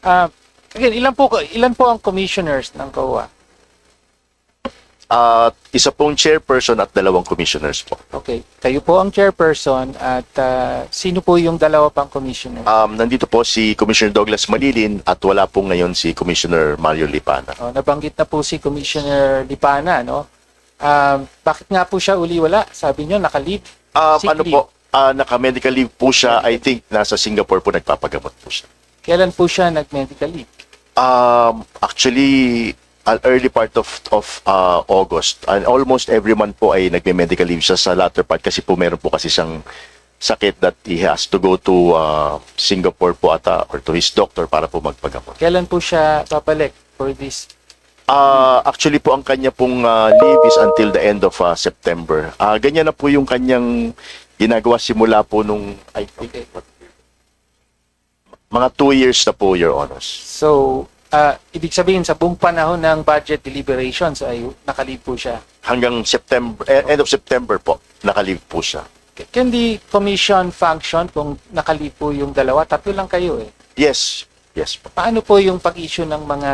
Ah, again, ilan po ilan po ang commissioners ng COA? At isa pong chairperson at dalawang commissioners po. Okay. Kayo po ang chairperson at ah, sino po yung dalawa pang commissioner? Um, nandito po si Commissioner Douglas Malilin at wala po ngayon si Commissioner Mario Lipana. Oh, nabanggit na po si Commissioner Lipana, no? Um, bakit nga po siya uli wala? Sabi niyo naka-leave. Um, ano leave. po, ah, naka-medical leave po siya. I think nasa Singapore po nagpapagamot po siya. Kailan po siya nag-medical leave? Um, actually, an early part of of uh, August. And almost every month po ay nagme-medical leave siya sa latter part kasi po meron po kasi siyang sakit that he has to go to uh, Singapore po ata or to his doctor para po magpagamot. Kailan po siya babalik for this? Uh, actually po ang kanya pong uh, leave is until the end of uh, September. Uh, ganyan na po yung kanyang ginagawa simula po nung I think Okay. Mga two years na po, Your Honors. So, ah, ibig sabihin sa buong panahon ng budget deliberations ay naka-leave po siya. Hanggang September, eh, end of September po, naka-leave po siya. Can the commission function kung naka-leave po yung dalawa? Tatlo lang kayo eh. Yes, yes po. Paano po yung pag-issue ng mga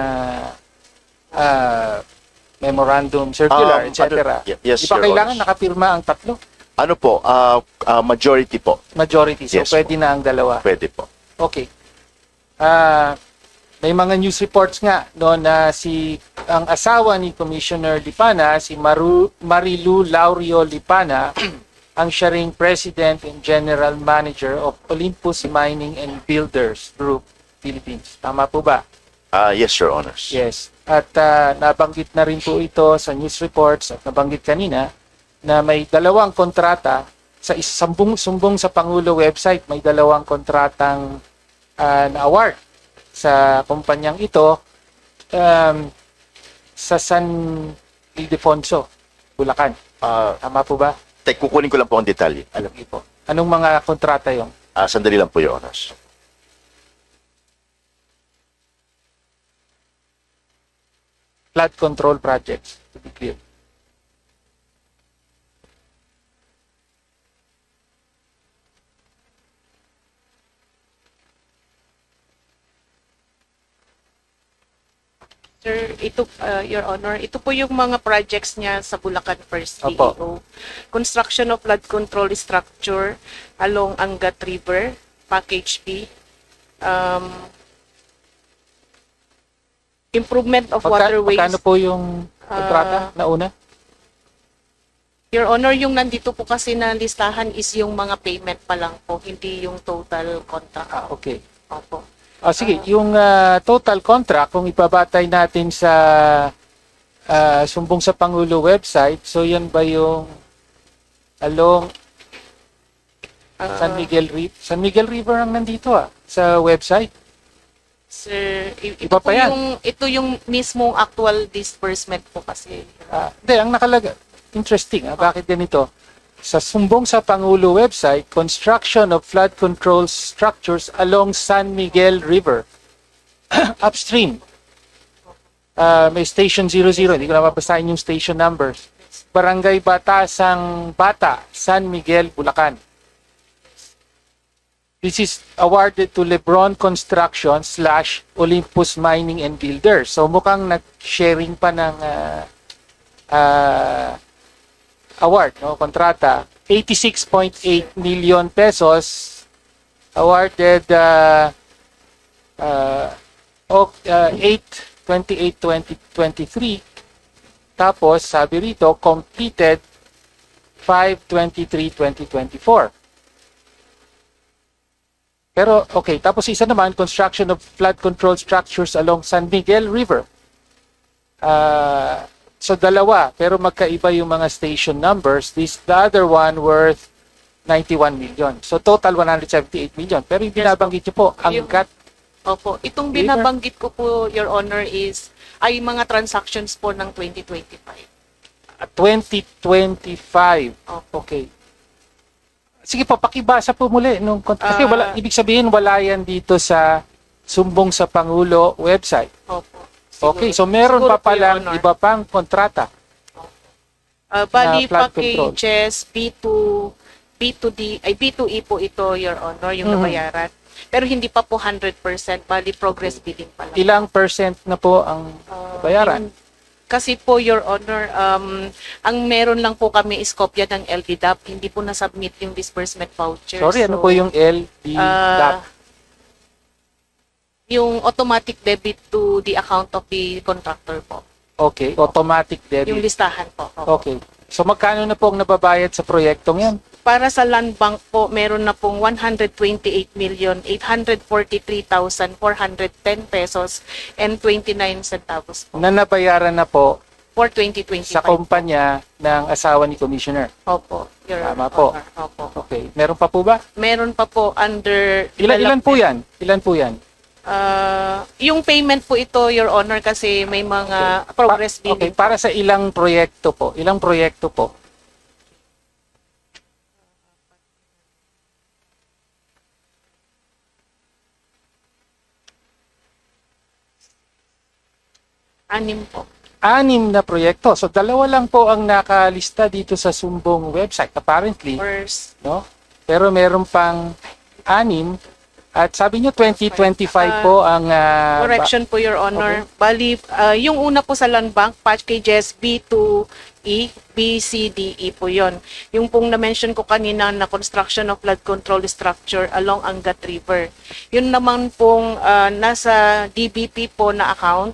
ah, memorandum, circular, Um, etc.? yes, Di ba kailangan Honors. nakapirma ang tatlo? Ano po, uh, uh, majority po, Majority. So, Yes pwede na ang dalawa. pwede po. Okay. Ah, may mga news reports nga no na si ang asawa ni Commissioner Lipana, si Maru, Marilu Laurio Lipana, ang siya ring President and General Manager of Olympus Mining and Builders Group Philippines. Tama po ba? Uh, yes, Your Honors. Yes. At ah, nabanggit na rin po ito sa news reports at nabanggit kanina na may dalawang kontrata sa isambong sumbong sa Pangulo website may dalawang kontratang ah, na award sa kumpanyang ito um, sa San Ildefonso, Bulacan. Uh, Tama po ba? tek, kukunin ko lang po ang detalye. Alam niyo po. Anong mga kontrata yon? Uh, sandali lang po, Your Honors. Flood control projects, to be clear. Sir, ito, uh, Your Honor, ito po yung mga projects niya sa Bulacan First Opo. PEO. Construction of flood control structure along Angat River, Package B. Um, improvement of Magka, waterways. magkano po yung kontrata Ah, na una? Your Honor, yung nandito po kasi na listahan is yung mga payment pa lang po, hindi yung total contract. Ah, okay. Opo. Ah, sige, yung ah, total contract, kung ipabatay natin sa ah, Sumbong sa Pangulo website, so yan ba yung along Ah, San Miguel River? San Miguel River ang nandito ah, sa website. Sir, ito Iba po pa yan. yung ito yung mismong actual disbursement po kasi. Ah, Hindi, ang nakalaga, interesting, ah, bakit ganito? Sa Sumbong sa Pangulo website, construction of flood control structures along San Miguel River. Upstream. Ah, may station 00, hindi ko na mabasahin yung station numbers. Barangay Batasang Bata, San Miguel, Bulacan. This is awarded to Lebron Construction slash Olympus Mining and Builders. So mukhang nag-sharing pa ng ah, ah, award, no, kontrata. 86.8 million pesos awarded uh, uh, ok, uh, 8 28 2023 tapos sabi rito completed 5 23 2024 pero okay tapos isa naman construction of flood control structures along San Miguel River. Ah, so dalawa, pero magkaiba yung mga station numbers. This the other one worth 91 million. So total 178 million. Pero yung binabanggit niyo po, ang cut Opo, itong binabanggit ko po, Your Honor, is ay mga transactions po ng 2025. 2025. Opo. Okay. Sige po, pakibasa po muli. Nung, kont- kasi Ah. wala, ibig sabihin wala yan dito sa Sumbong sa Pangulo website. Opo. Okay, so meron siguro pa po, Your palang Honor. iba pang kontrata. Ah, bali, na flood control. packages, B2, B2D, ay B2E po ito, Your Honor, yung Mhm. nabayaran. Pero hindi pa po 100%, bali progress billing pa lang. Ilang percent na po ang Uh, bayaran? yun- Kasi po, Your Honor, um, ang meron lang po kami is kopya ng LDDAP, hindi po na-submit yung disbursement voucher. Sorry, ano So, po yung LD ah, yung automatic debit to the account of the contractor po. Okay, automatic Yung debit. listahan po. Opo. Okay. So magkano na po ang nababayad sa proyektong yan? Para sa land bank po, meron na pong 128,843,410 pesos and 29 centavos po Na nabayaran na po for 2025. sa kumpanya ng asawa ni Commissioner. Opo, Your Tama po. Honor. Opo. Okay. Meron pa po ba? Meron pa po under Ilan, ilan po yan? Ilan po yan? Ah, yung payment po ito, Your Honor, kasi may mga progress Pa- okay, billing. para sa ilang proyekto po? Ilang proyekto po? Anim po. Anim na proyekto. So dalawa lang po ang nakalista dito sa Sumbong website apparently, First, no? Pero meron pang anim at sabi niyo 2025 po ang ba- correction po, Your Honor. Bali, ah, yung una po sa land bank, packages B2E, B, C, D, E po yon. Yung pong na-mention ko kanina na construction of flood control structure along Angat River. Yun naman pong ah, nasa DBP po na account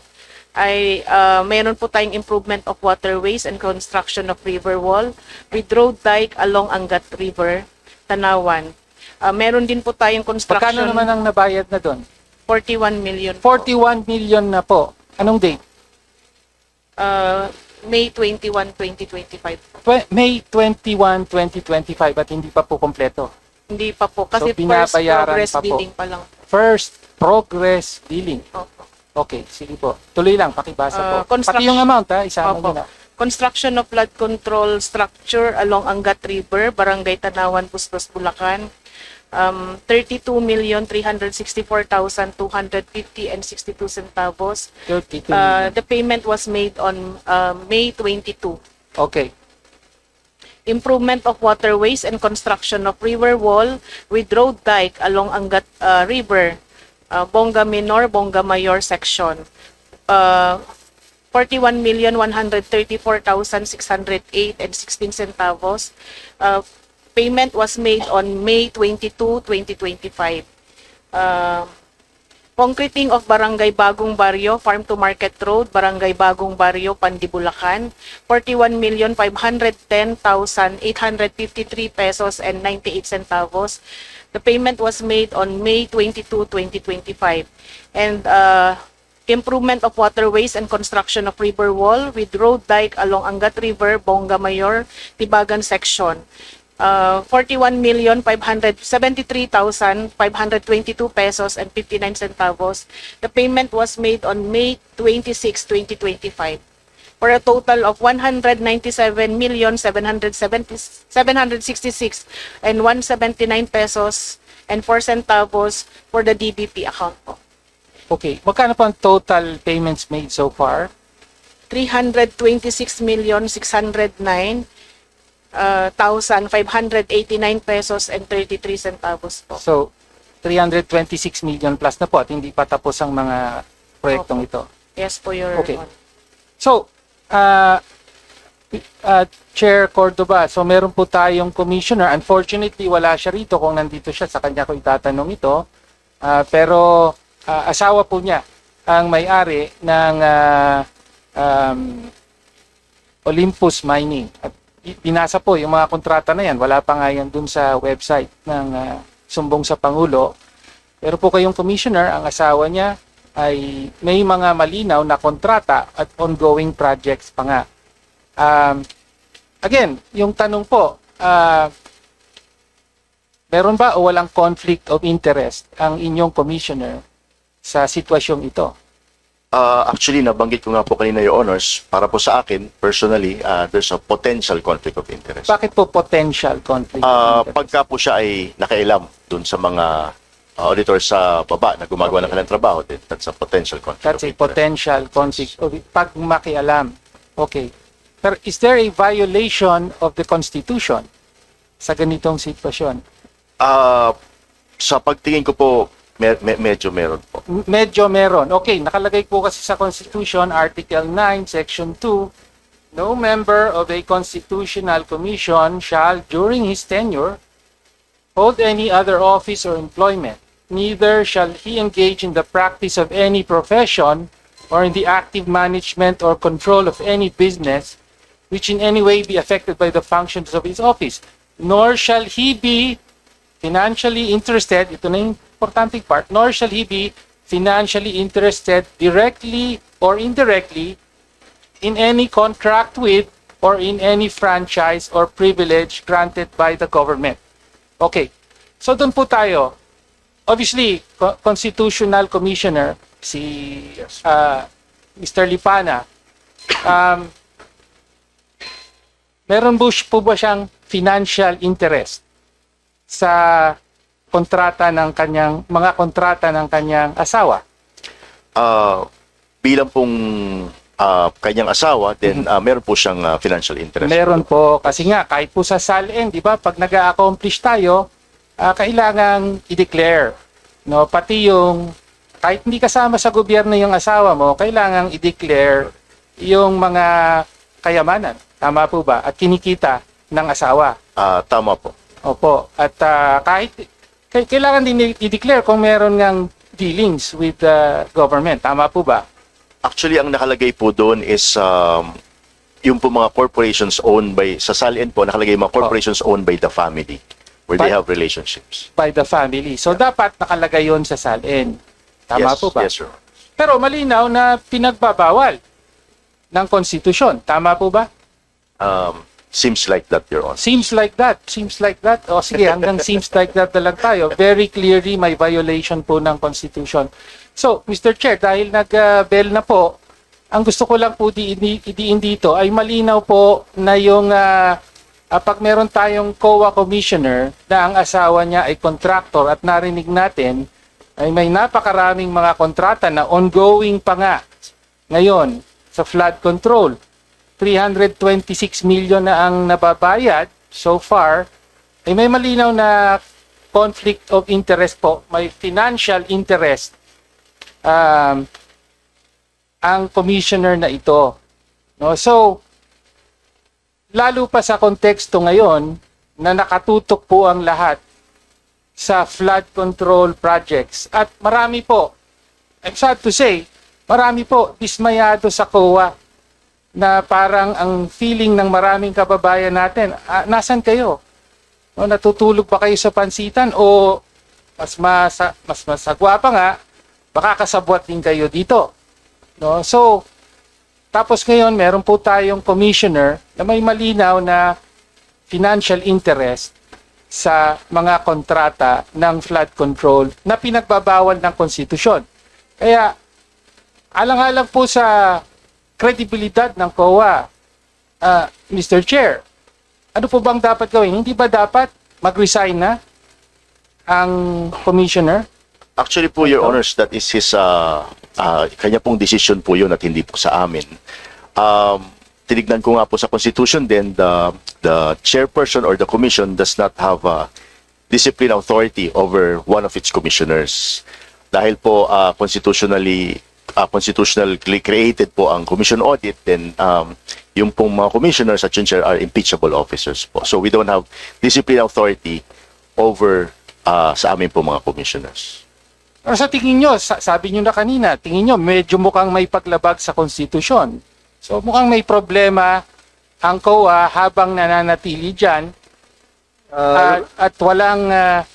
ay ah, mayroon po tayong improvement of waterways and construction of river wall with road dike along Angat River, Tanawan. Ah, meron din po tayong construction Magkano naman ang nabayad na doon? 41 million. po. 41 million na po. Anong date? Uh, May 21, 2025. Twe- May 21, 2025 at hindi pa po kompleto. Hindi pa po. Kasi So, binabayaran first progress pa po. billing pa lang. First progress billing. Opo. Okay, sige po. Tuloy lang, pakibasa Ah, po. Pati yung amount ha, isama Opo. niyo na. Construction of flood control structure along Angat River, Barangay Tanawan, Bustos, Bulacan. Um, 32,364,250 and 62 centavos. 32 Uh, million. the payment was made on uh, May 22. Okay. improvement of waterways and construction of river wall with road dike along Angat uh, River, uh, Bonga Minor, Bonga Mayor section. Uh, 41,134,608 and 16 centavos. Uh, payment was made on May 22, 2025. Uh, Concreting of Barangay Bagong Barrio, Farm to Market Road, Barangay Bagong Barrio, Pandibulacan, 41,510,853 pesos and 98 centavos. The payment was made on May 22, 2025. And uh, improvement of waterways and construction of river wall with road dike along Angat River, Bonga Mayor, Tibagan section uh, 41,573,522 pesos and 59 centavos. The payment was made on May 26, 2025 for a total of 197,766 and 179 pesos and 4 centavos for the DBP account po. Okay. Magkano po ang total payments made so far? 326,609 uh, 1,589 pesos and 33 centavos po. So, 326 million plus na po at hindi pa tapos ang mga proyektong ito. Yes po, Your Okay. Honor. So, uh, uh, Chair Cordoba, so meron po tayong commissioner. Unfortunately, wala siya rito. Kung nandito siya, sa kanya ko itatanong ito. Uh, pero uh, asawa po niya ang may-ari ng uh, um, Olympus Mining. At binasa po yung mga kontrata na yan. Wala pa nga yan dun sa website ng uh, Sumbong sa Pangulo. Pero po kayong commissioner, ang asawa niya ay may mga malinaw na kontrata at ongoing projects pa nga. Um, again, yung tanong po, ah, meron ba o walang conflict of interest ang inyong commissioner sa sitwasyong ito? Uh, actually, nabanggit ko nga po kanina yung honors. Para po sa akin, personally, uh, there's a potential conflict of interest. Bakit po potential conflict Ah, of interest? pagka po siya ay nakailam dun sa mga uh, auditor sa baba na gumagawa ng kanilang trabaho, then that's a potential conflict That's a interest. potential conflict of pag makialam. Okay. Pero is there a violation of the Constitution sa ganitong sitwasyon? Ah, sa pagtingin ko po, Me- me- medyo meron po. Medyo meron. Okay, nakalagay po kasi sa Constitution, Article 9, Section 2, no member of a constitutional commission shall, during his tenure, hold any other office or employment. Neither shall he engage in the practice of any profession or in the active management or control of any business which in any way be affected by the functions of his office. Nor shall he be financially interested, ito na yung importante part, nor shall he be financially interested directly or indirectly in any contract with or in any franchise or privilege granted by the government. Okay. So doon po tayo. Obviously, co- constitutional commissioner si uh, Mr. Lipana um, meron po, po ba siyang financial interest sa kontrata ng kanyang mga kontrata ng kanyang asawa? Ah, bilang pong ah, kanyang asawa, then ah, meron po siyang ah, financial interest. Meron po kasi nga kahit po sa SALN, 'di ba, pag nag-accomplish tayo, ah, kailangang i-declare. No, pati yung kahit hindi kasama sa gobyerno yung asawa mo, kailangang i-declare yung mga kayamanan. Tama po ba? At kinikita ng asawa. Ah, tama po. Opo. At ah, kahit kailangan din i-declare kung meron ngang dealings with the government. Tama po ba? Actually, ang nakalagay po doon is um, yung po mga corporations owned by, sa SALN po, nakalagay mga corporations owned by the family where they But- have relationships. By the family. So dapat nakalagay yon sa SALN. Tama yes, po ba? Yes, sir. Pero malinaw na pinagbabawal ng konstitusyon. Tama po ba? Um, seems like that, Your Honor. Seems like that. Seems like that. O sige, hanggang seems like that na lang tayo. Very clearly may violation po ng Constitution. So, Mr. Chair, dahil nag-bell na po, ang gusto ko lang po di, di, diin dito ay malinaw po na yung ah, ah, pag meron tayong COA commissioner na ang asawa niya ay contractor at narinig natin ay may napakaraming mga kontrata na ongoing pa nga ngayon sa flood control. 326 million na ang nababayad so far, ay may malinaw na conflict of interest po, may financial interest um, ang commissioner na ito. No? So, lalo pa sa konteksto ngayon na nakatutok po ang lahat sa flood control projects. At marami po, I'm sad to say, marami po dismayado sa COA na parang ang feeling ng maraming kababayan natin, ah, nasan kayo? No, natutulog pa kayo sa pansitan o mas masa, mas masagwa pa nga, baka kasabwat din kayo dito. No? So, tapos ngayon, meron po tayong commissioner na may malinaw na financial interest sa mga kontrata ng flood control na pinagbabawal ng konstitusyon. Kaya, alang-alang po sa kredibilidad ng COA, ah, Mr. Chair, ano po bang dapat gawin? Hindi ba dapat mag-resign na ang commissioner? Actually po, Your? Honors, that is his, uh, uh, kanya pong decision po yun at hindi po sa amin. Um, tinignan ko nga po sa Constitution din, the, the chairperson or the commission does not have a discipline authority over one of its commissioners. Dahil po uh, constitutionally uh, constitutionally created po ang commission audit, then um, yung pong mga commissioners at yung chair are impeachable officers po. So we don't have discipline authority over uh, sa amin po mga commissioners. Pero sa tingin nyo, sa- sabi nyo na kanina, tingin nyo medyo mukhang may paglabag sa konstitusyon. So mukhang may problema ang COA habang nananatili dyan at, at walang ah,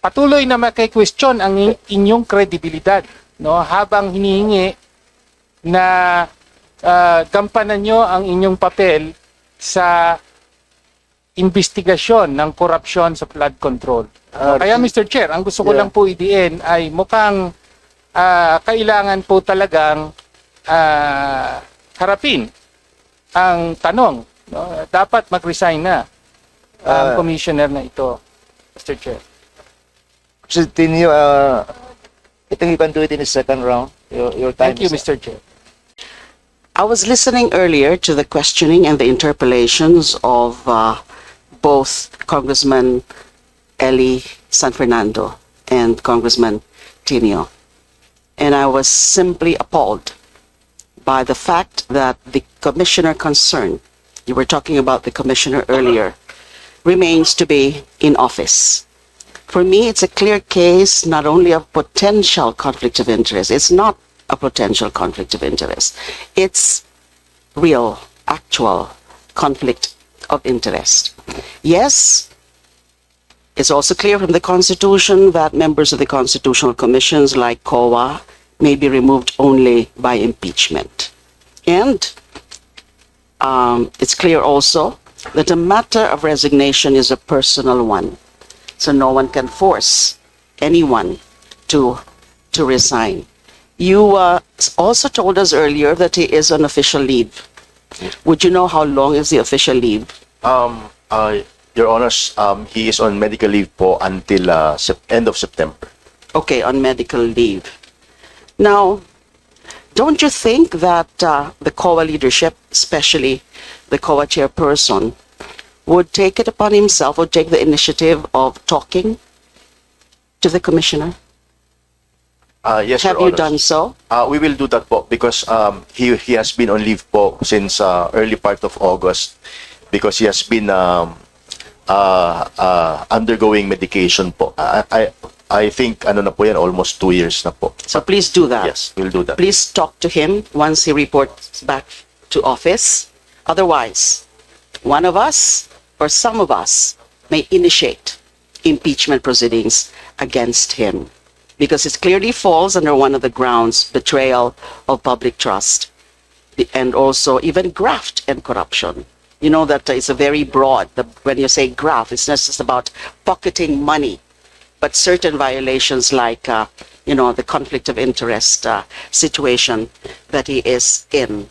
patuloy na makikwestiyon ang in- inyong kredibilidad no habang hinihingi na ah, gampanan nyo ang inyong papel sa investigasyon ng korupsyon sa flood control. Ah, Kaya Mr. Chair, ang gusto ko Yeah. lang po idiin ay mukhang ah, kailangan po talagang ah, harapin ang tanong. No? Dapat mag-resign na ang Ah. commissioner na ito, Mr. Chair. Continue, uh, I think you can do it in the second round. Your, your time Thank you, is Mr. Chair. I was listening earlier to the questioning and the interpellations of uh, both Congressman Eli San Fernando and Congressman Tinio. And I was simply appalled by the fact that the commissioner concerned, you were talking about the commissioner earlier, remains to be in office. For me, it's a clear case not only of potential conflict of interest, it's not a potential conflict of interest, it's real, actual conflict of interest. Yes, it's also clear from the Constitution that members of the constitutional commissions like COA may be removed only by impeachment. And um, it's clear also that a matter of resignation is a personal one. So no one can force anyone to, to resign. You uh, also told us earlier that he is on official leave. Would you know how long is the official leave? Um, uh, Your Honors, um, he is on medical leave po until uh, sep- end of September. Okay, on medical leave. Now, don't you think that uh, the COA leadership, especially the COA chairperson, would take it upon himself, or take the initiative of talking to the commissioner? Uh, yes, Have Your you Honors. done so? Uh, we will do that po because um, he he has been on leave po since uh, early part of August because he has been um, uh, uh, undergoing medication po. I, I I think ano na po yan almost two years na po. So please do that. Yes, we'll do that. Please talk to him once he reports back to office. Otherwise, one of us or some of us may initiate impeachment proceedings against him because it clearly falls under one of the grounds betrayal of public trust and also even graft and corruption. You know that it's a very broad, the, when you say graft, it's not just about pocketing money but certain violations like, uh, you know, the conflict of interest uh, situation that he is in